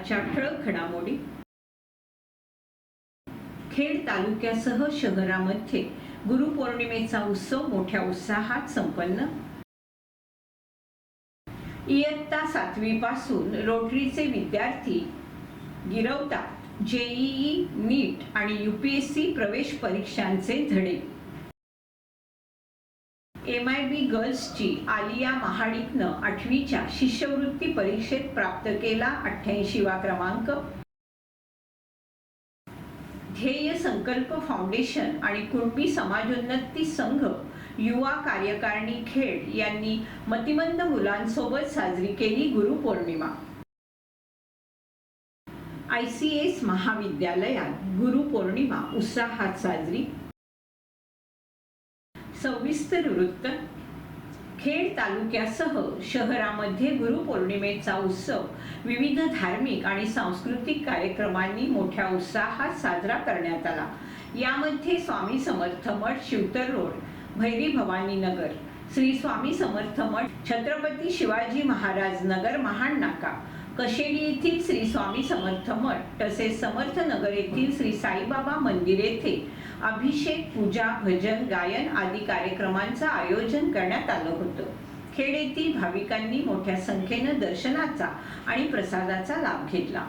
आजच्या ठळक घडामोडी. खेड तालुक्यासह शहरामध्ये गुरुपौर्णिमेचा उत्सव मोठ्या उत्साहात संपन्न. इयत्ता सातवी पासून रोटरीचे विद्यार्थी गिरवतात. जेईई नीट आणि यूपीएससी प्रवेश परीक्षांचे धडे. एम आय बी गर्ल्सची आलिया महाडिकनं आठवीच्या शिष्यवृत्ती परीक्षेत प्राप्त केला अठ्ठ्याऐंशीवा क्रमांक. ध्येय संकल्प फाउंडेशन आणि कुणबी समाजोन्नती संघ युवा कार्यकारिणी खेड यांनी मतिमंद मुलांसोबत साजरी केली गुरुपौर्णिमा आय सी एस महाविद्यालयात गुरुपौर्णिमा उत्साहात साजरी सविस्तर वृत्त खेड तालुक्यासह शहरामध्ये गुरुपौर्णिमेचा उत्सव विविध धार्मिक आणि सांस्कृतिक कार्यक्रमांनी मोठ्या उत्साहात साजरा करण्यात आला. यामध्ये स्वामी समर्थ मठ शिवतर रोड भैरी भवानी नगर श्री स्वामी समर्थ मठ छत्रपती शिवाजी महाराज नगर महाड नाका कशेडी येथील श्री स्वामी समर्थ मठ तसेच समर्थ नगर येथील श्री साईबाबा मंदिर येथे अभिषेक पूजा भजन गायन आदी कार्यक्रमांचं आयोजन करण्यात आलं होतं. खेड येथील भाविकांनी मोठ्या संख्येनं दर्शनाचा आणि प्रसादाचा लाभ घेतला.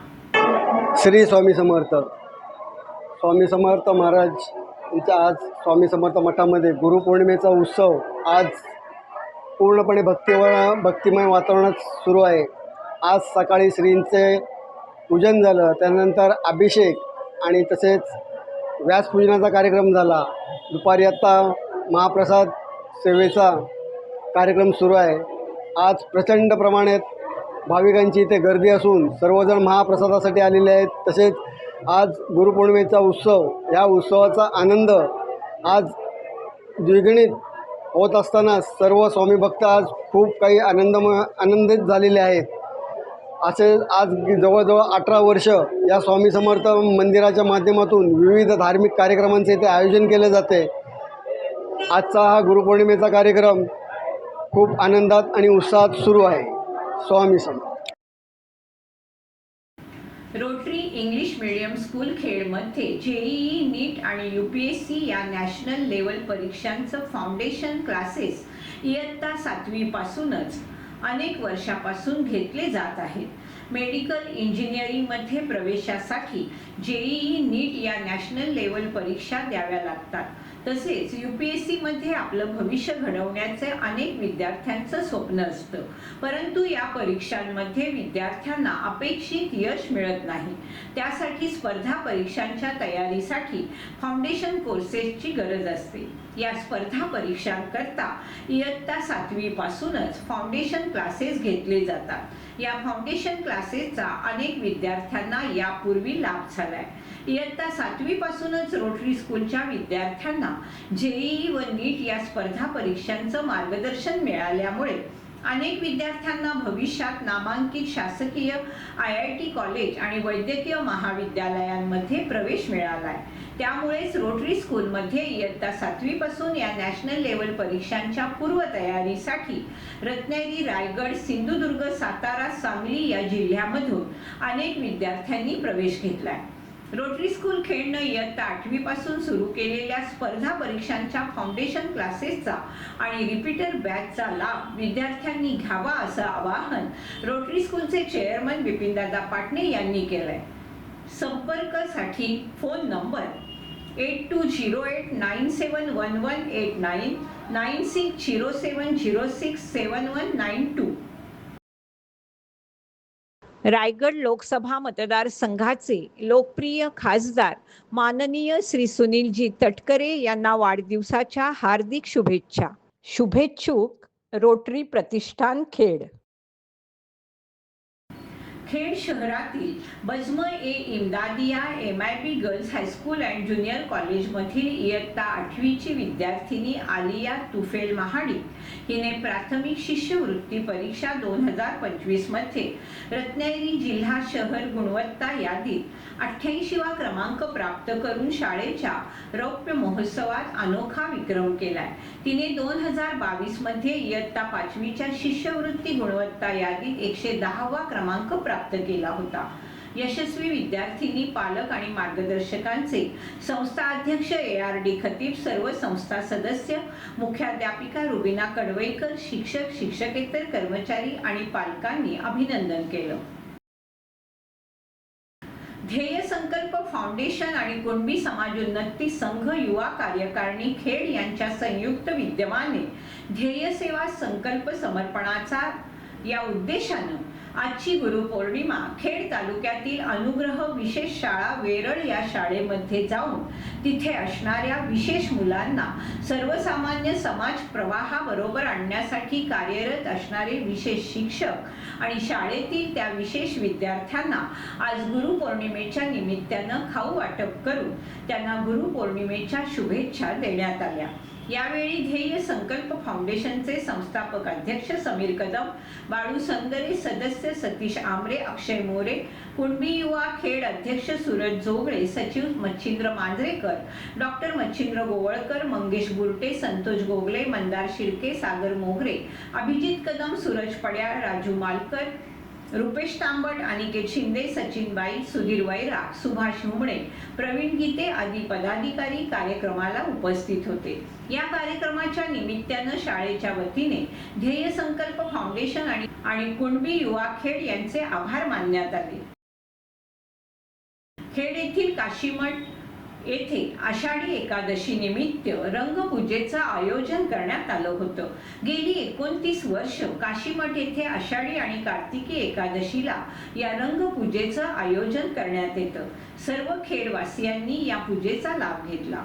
श्री स्वामी समर्थ. स्वामी समर्थ महाराज यांच्या आज स्वामी समर्थ मठामध्ये गुरुपौर्णिमेचा उत्सव आज पूर्णपणे भक्तीवर भक्तिमय वातावरणात सुरू आहे. आज सकाळी श्रींचे पूजन झालं त्यानंतर अभिषेक आणि तसेच व्यासपूजनाचा कार्यक्रम झाला. दुपारी आत्ता महाप्रसाद सेवेचा कार्यक्रम सुरू आहे. आज प्रचंड प्रमाणात भाविकांची इथे गर्दी असून सर्वजण महाप्रसादासाठी आलेले आहेत. तसेच आज गुरुपौर्णिमेचा उत्सव या उत्सवाचा आनंद आज द्विगुणित होत असताना सर्व स्वामी भक्त आज खूप काही आनंदम आनंदित झालेले आहेत. असे आज जवळजवळ अठरा वर्ष या स्वामी समर्थ मंदिराच्या माध्यमातून विविध धार्मिक कार्यक्रमांचे इथे आयोजन केले जाते. आजचा हा गुरुपौर्णिमेचा कार्यक्रम खूप आनंदात आणि उत्साहात सुरू आहे. Swami Samarth. Rotary English medium school खेडमध्ये जेईई नीट आणि यू पी एस सी या नॅशनल लेवल परीक्षांचं फाउंडेशन क्लासेस इयत्ता सातवीपासूनच अनेक वर्षापासून घेतले जात आहेत. मेडिकल इंजिनिअरिंगमध्ये प्रवेशासाठी जेईई नीट या नॅशनल लेवल परीक्षा द्याव्या लागतात. तसेच यू पी एस सीमध्ये आपलं भविष्य घडवण्याचे अनेक विद्यार्थ्यांचं स्वप्न असतं. परंतु या परीक्षांमध्ये विद्यार्थ्यांना अपेक्षित यश मिळत नाही. त्यासाठी स्पर्धा परीक्षांच्या तयारीसाठी फाउंडेशन कोर्सेसची गरज असते. या स्पर्धा परीक्षांकरता इयत्ता सातवीपासूनच फाउंडेशन क्लासेस घेतले जातात. या फाउंडेशन क्लासेसचा अनेक विद्यार्थ्यांना यापूर्वी लाभ झाला. झालाय इयत्ता सातवीपासूनच रोटरी स्कूलच्या विद्यार्थ्यांना जेईई व नीट या स्पर्धा परीक्षांचं मार्गदर्शन मिळाल्यामुळे अनेक विद्यार्थ्यांना भविष्यात नामांकित शासकीय आय आय टी कॉलेज आणि वैद्यकीय महाविद्यालयांमध्ये प्रवेश मिळालाय. त्यामुळेच रोटरी स्कूलमध्ये इयत्ता सातवीपासून या नॅशनल लेवल परीक्षांच्या पूर्वतयारीसाठी रत्नागिरी रायगड सिंधुदुर्ग सातारा सांगली या जिल्ह्यामधून अनेक विद्यार्थ्यांनी प्रवेश घेतलाय. रोटरी स्कूल खेळणं इयत्ता आठवीपासून सुरू केलेल्या स्पर्धा परीक्षांच्या फाउंडेशन क्लासेसचा आणि रिपीटर बॅचचा लाभ विद्यार्थ्यांनी घ्यावा असं आवाहन रोटरी स्कूलचे चेअरमन बिपिनदादा पाटणे यांनी केलंय. संपर्कासाठी phone number eight two zero eight nine seven one one eight nine nine six zero seven zero six seven one nine two Raigad Lok Sabha मतदारसंघाचे लोकप्रिय खासदार माननीय श्री सुनीलजी तटकरे यांना वाढदिवसाच्या हार्दिक शुभेच्छा. शुभेच्छुक रोटरी प्रतिष्ठान खेड. खेड शहरातील Bazm e Imdadiya M I B girls high school and junior कॉलेजमधील इयत्ता आठवीची विद्यार्थिनी आलिया तुफेल महाडिक हिने प्राथमिक शिष्यवृत्ती परीक्षा दोन हजार पंचवीसमध्ये रत्नागिरी जिल्हा शहर गुणवत्ता यादीत अठ्ठ्याऐंशीवा क्रमांक प्राप्त करून शाळेच्या रौप्य महोत्सवात अनोखा विक्रम केलाय. तिने दोन हजार बावीसमध्ये इयत्ता पाचवीच्या शिष्यवृत्ती गुणवत्ता यादीत एकशे दहावा क्रमांक प्राप्त प्राप्त केला होता. यशस्वी विद्यार्थिनी पालक आणि मार्गदर्शकांचे संस्था अध्यक्ष ए आर डी खतीब सर्व संस्था सदस्य मुख्याध्यापिका रुबिना कडवेकर शिक्षक शिक्षकेतर कर्मचारी आणि पालकांनी अभिनंदन केलं. ध्येय संकल्प फाउंडेशन आणि कुणबी समाजोन्नती संघ युवा कार्यकारिणी खेड यांच्या संयुक्त विद्यमाने ध्येय सेवा संकल्प समर्पणाचा या उद्देशानं आजची गुरुपौर्णिमा खेड तालुक्यातील अनुग्रह विशेष शाळा वेरळ या शाळेमध्ये जाऊन तिथे असणाऱ्या विशेष मुलांना सर्वसामान्य समाज प्रवाहाबरोबर आणण्यासाठी कार्यरत असणारे विशेष शिक्षक आणि शाळेतील त्या विशेष विद्यार्थ्यांना आज गुरुपौर्णिमेच्या निमित्तानं खाऊ वाटप करून त्यांना गुरुपौर्णिमेच्या शुभेच्छा देण्यात आल्या. यावेळी ध्येय संकल्प फाउंडेशनचे संस्थापक अध्यक्ष समीर कदम बाळू संगरे सदस्य सतीश आमरे अक्षय मोरे कुणबी युवा खेड अध्यक्ष सूरज जोगळे सचिव मच्छिंद्र मांजरेकर डॉक्टर मच्छिंद्र गोवळकर मंगेश बुरटे संतोष गोगले मंदार शिर्के सागर मोगरे अभिजित कदम सूरज पड्याळ राजू मालकर रुपेश तांबट अनिकेत शिंदे सचिन बाई सुधीर वैरा सुभाष हुमणे प्रवीण गीते आदी पदाधिकारी कार्यक्रमाला उपस्थित होते. या कार्यक्रमाच्या निमित्तानं शाळेच्या वतीने ध्येय संकल्प फाउंडेशन आणि आणि कुणबी युवा खेड यांचे आभार मानण्यात आले. खेड येथील काशीमठ येथे आषाढी एकादशी निमित्त रंगपूजेचं आयोजन करण्यात आलं होतं. गेली एकोणतीस वर्ष काशीमठ येथे आषाढी आणि कार्तिकी एकादशीला या रंगपूजेचं आयोजन करण्यात येतं. सर्व खेडवासियांनी या पूजेचा लाभ घेतला.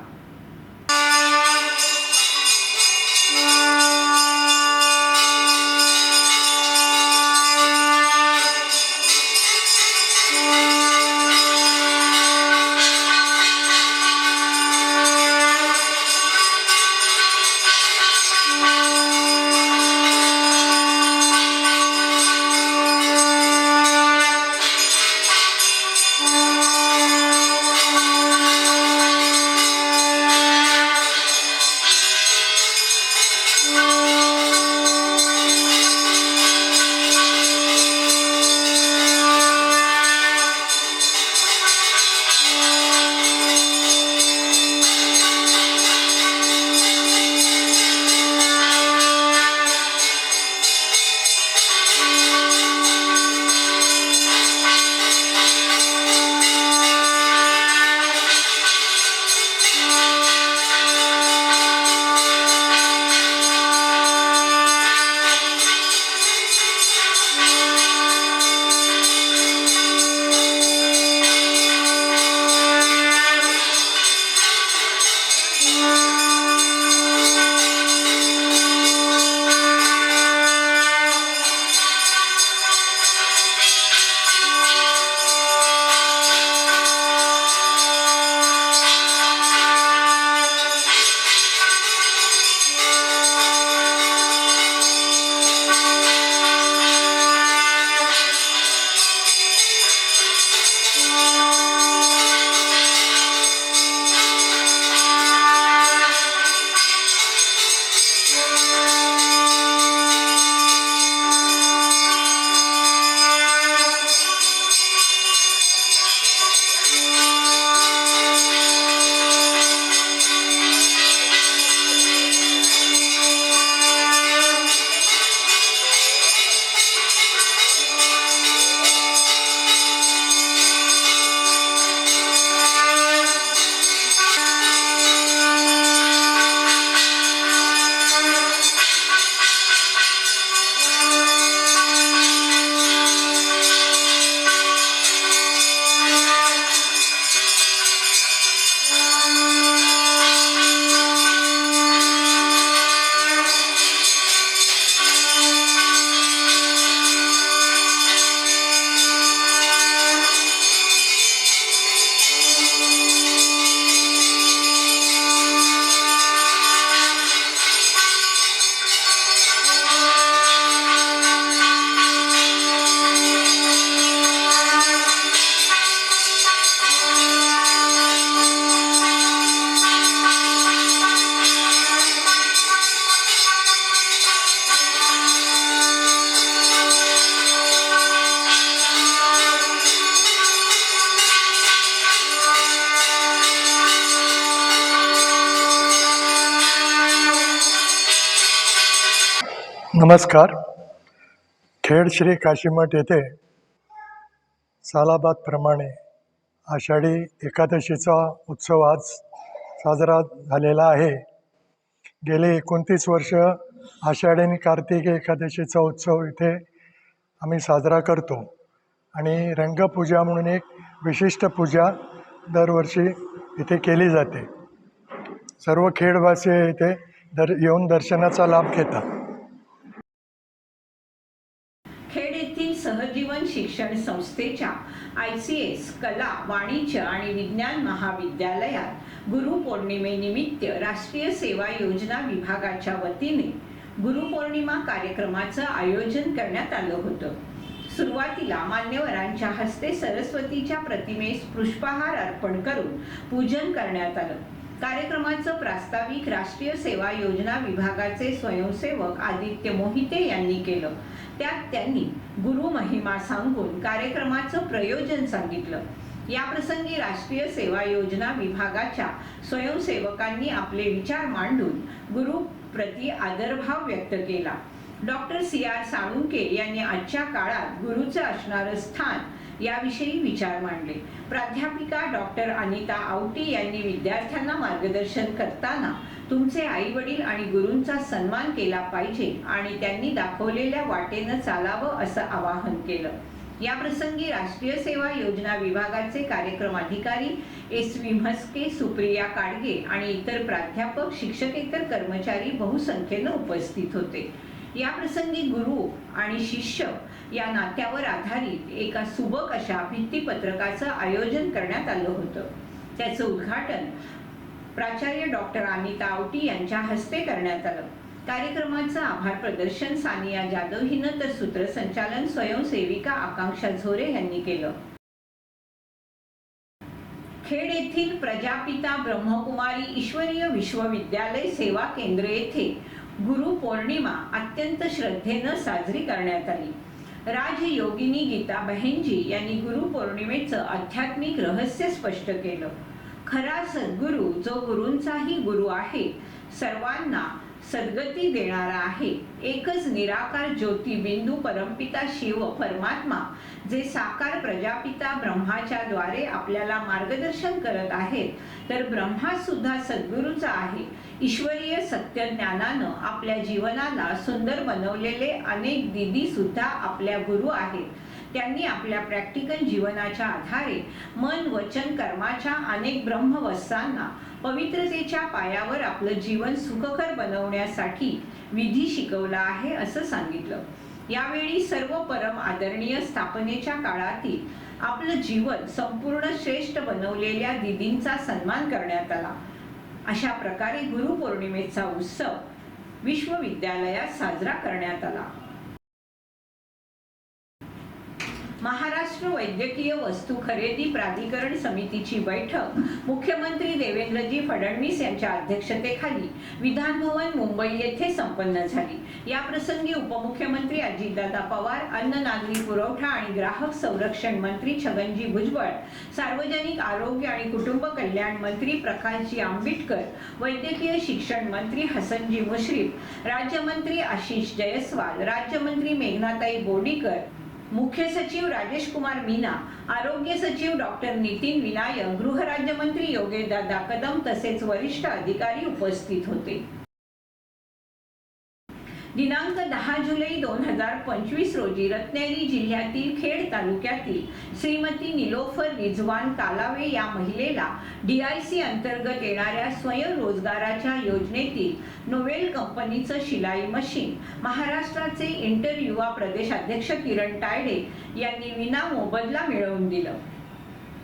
नमस्कार. खेड श्री काशीमठ येथे सालाबादप्रमाणे आषाढी एकादशीचा उत्सव आज साजरा झालेला आहे. गेले एकोणतीस वर्ष आषाढी आणि कार्तिक एकादशीचा उत्सव इथे आम्ही साजरा करतो. आणि रंगपूजा म्हणून एक विशिष्ट पूजा दरवर्षी इथे केली जाते. सर्व खेडवासी इथे दर येऊन दर्शनाचा लाभ घेतात खेड येथील सहजीवन शिक्षण संस्थेच्या आय सी एस कला वाणिज्य आणि विज्ञान महाविद्यालयात गुरुपौर्णिमेनिमित्त राष्ट्रीय सेवा योजना विभागाच्या वतीने गुरुपौर्णिमा कार्यक्रमाचं आयोजन करण्यात आलं होतं. सुरुवातीला मान्यवरांच्या हस्ते सरस्वतीच्या प्रतिमेस पुष्पहार अर्पण करून पूजन करण्यात आलं. कार्यक्रमाचं प्रास्ताविक राष्ट्रीय सेवा योजना विभागाचे स्वयंसेवक आदित्य मोहिते यांनी केलं. त्यात त्यांनी गुरु महिमा सांगून कार्यक्रमाचं प्रयोजन सांगितलं. या प्रसंगी राष्ट्रीय सेवा योजना विभागाच्या स्वयंसेवकांनी आपले विचार मांडून गुरु प्रति आदरभाव व्यक्त केला. डॉक्टर सी आर साळुंके यांनी आजच्या काळात गुरुचं असणारं स्थान याविषयी विचार मांडले. प्राध्यापिका डॉक्टर अनिता आवटी यांनी विद्यार्थ्यांना मार्गदर्शन करताना तुमचे आई वडील आणि गुरूंचा सन्मान केला पाहिजे आणि त्यांनी दाखवलेल्या वाटेनं चालावं असं आवाहन केलं. या प्रसंगी राष्ट्रीय सेवा योजना विभागाचे कार्यक्रम अधिकारी एस व्ही म्हस्के सुप्रिया काडगे आणि इतर प्राध्यापक शिक्षकेतर कर्मचारी बहुसंख्येनं उपस्थित होते. या प्रसंगी गुरु आणि शिष्य या नात्यावर आधारित एका सुबक अशा भित्तीपत्रकाचं आयोजन करण्यात आलं होतं. त्याचं उद्घाटन प्राचार्य डॉक्टर अनिता आवटी यांच्या हस्ते करण्यात आलं. कार्यक्रमाचं आभार प्रदर्शन सानिया जाधव हिनं तर सूत्रसंचालन स्वयंसेविका आकांक्षा झोरे यांनी केलं. खेड येथील प्रजापिता ब्रह्मकुमारी ईश्वरीय विश्वविद्यालय सेवा केंद्र येथे गुरु पौर्णिमा अत्यंत श्रद्धेनं साजरी करण्यात आली. राजयोगिनी गीता बहेनजी यांनी गुरु पौर्णिमेचं आध्यात्मिक रहस्य स्पष्ट केलं. खरा सद्गुरू जो गुरूंचाही गुरु आहे सर्वांना सद्गती देणारा आहे. एकच निराकार ज्योती बिंदू परमपिता शिव परमात्मा जे साकार प्रजापिता ब्रह्माच्या द्वारे आपल्याला मार्गदर्शन करत आहेत. तर ब्रह्मा सुद्धा सद्गुरूचा आहे. ईश्वरीय सत्य ज्ञानानं आपल्या जीवनाला सुंदर बनवलेले अनेक दिदी सुद्धा आपल्या गुरु आहेत. त्यांनी आपल्या प्रॅक्टिकल जीवनाच्या आधारे मन वचन कर्माच्या अनेक ब्रह्मवस्तांना पवित्रतेच्या पायावर आपलं जीवन सुखकर बनवण्यासाठी विधी शिकवला आहे असं सांगितलं. यावेळी सर्व परम आदरणीय स्थापनेच्या काळातील आपलं जीवन संपूर्ण श्रेष्ठ बनवलेल्या दिदींचा सन्मान करण्यात आला. अशा प्रकारे गुरुपौर्णिमेचा उत्सव विश्वविद्यालयात साजरा करण्यात आला. महाराष्ट्र वैद्यकीय वस्तू खरेदी प्राधिकरण समितीची बैठक. मुख्यमंत्री देवेंद्रजी फडणवीस यांच्या अध्यक्षतेखाली विधानभवन मुंबई येथे संपन्न झाली. याप्रसंगी उपमुख्यमंत्री अजितदादा पवार अन्न नागरी पुरवठा आणि ग्राहक संरक्षण मंत्री छगनजी भुजबळ सार्वजनिक आरोग्य आणि कुटुंब कल्याण मंत्री प्रकाशजी आंबेडकर वैद्यकीय शिक्षण मंत्री हसनजी मुश्रीफ राज्यमंत्री आशिष जयस्वाल राज्यमंत्री मेघनाताई बोर्डीकर मुख्य सचिव राजेश कुमार मीना आरोग्य सचिव डॉक्टर नितीन विनायक गृहराज्यमंत्री योगेशदादा कदम तसेच वरिष्ठ अधिकारी उपस्थित होते. दिनांक दहा जुलै दोन हजार पंचवीस रोजी रत्नागिरी जिल्ह्यातील खेड तालुक्यातील श्रीमती निलोफर रिझवान कालावे या महिलेला डी आय सी अंतर्गत येणाऱ्या स्वयंरोजगाराच्या योजनेतील नोवेल कंपनीचं शिलाई मशीन महाराष्ट्राचे इंटर युवा प्रदेशाध्यक्ष किरण तायडे यांनी विना मोबदला मिळवून दिलं.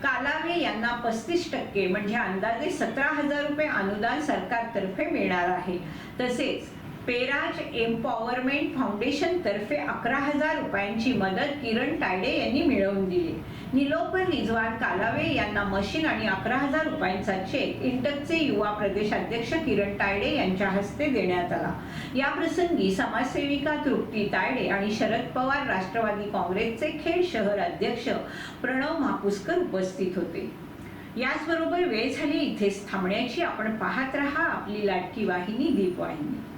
कालावे यांना पस्तीस टक्के म्हणजे अंदाजे सतरा हजार रुपये अनुदान सरकारतर्फे मिळणार आहे. तसेच पेराज एम्पॉवरमेंट फाउंडेशन तर्फे अकरा हजार रुपयांची मदत किरण तायडे यांनी मिळवून दिली. निलोफर रिजवान कालावे यांना मशीन आणि अकरा हजार रुपयांचा चेक इंटकचे युवा प्रदेशाध्यक्ष किरण तायडे यांच्या हस्ते देण्यात आला. या प्रसंगी समाजसेविका तृप्ती तायडे आणि शरद पवार राष्ट्रवादी काँग्रेसचे खेड शहर अध्यक्ष प्रणव महापुस्कर उपस्थित होते. याचबरोबर वेळ झाली इथेच थांबण्याची. आपण पाहत रहा आपली लाटकी वाहिनी दीपवाहिनी.